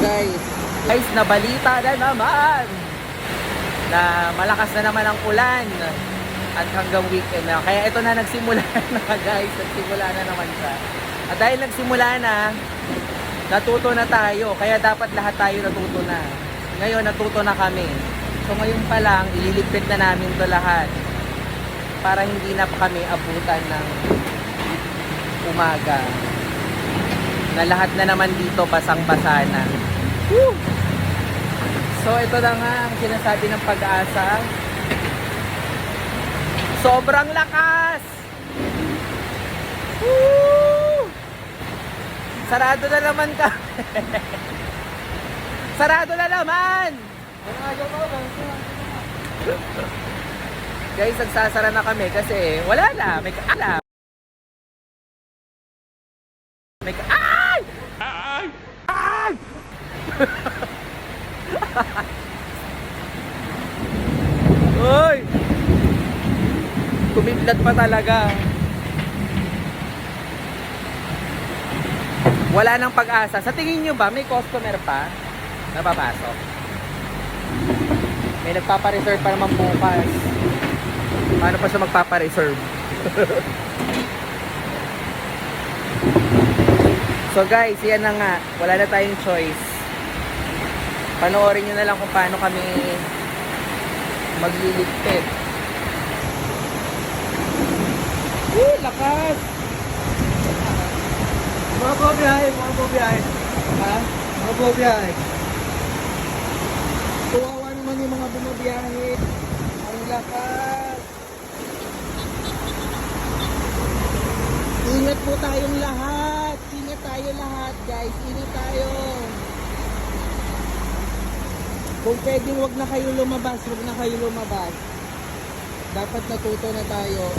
Guys, nabalita na naman na malakas na naman ang ulan at hanggang weekend na. Kaya ito na nagsimula na guys, nagsimula na naman siya. At dahil nagsimula na, natuto na tayo. Kaya dapat lahat tayo natuto na. Ngayon, natuto na kami. So ngayon pa lang, ililigpit na namin to lahat para hindi na pa kami abutan ng umaga. Na lahat na naman dito basang-basa na. Woo! So ito na nga ang sinasabi ng pag-asa. Sobrang lakas! Woo! Sarado na naman ka. Sarado na naman! Guys, nagsasara na kami kasi wala na. May kaala. May ka... Uy! Kumidlat pa talaga. Wala nang pag-asa. Sa tingin nyo ba, may customer pa na papasok? May nagpapa-reserve pa naman bukas. Paano pa siya magpapa-reserve? so guys, yan na nga. Wala na tayong choice. Panoorin nyo na lang kung paano kami magliligpit. Woo, lakas! Mga bobiyahe, mga bobiyahe. Ha? Mga bobiyahe. Kawawa naman yung mga bumabiyahe. Ang lakas. Ingat po tayong lahat. Ingat tayo lahat, guys. Ingat tayo. Kung pwedeng wag na kayo lumabas, wag na kayo lumabas. Dapat natuto na tayo.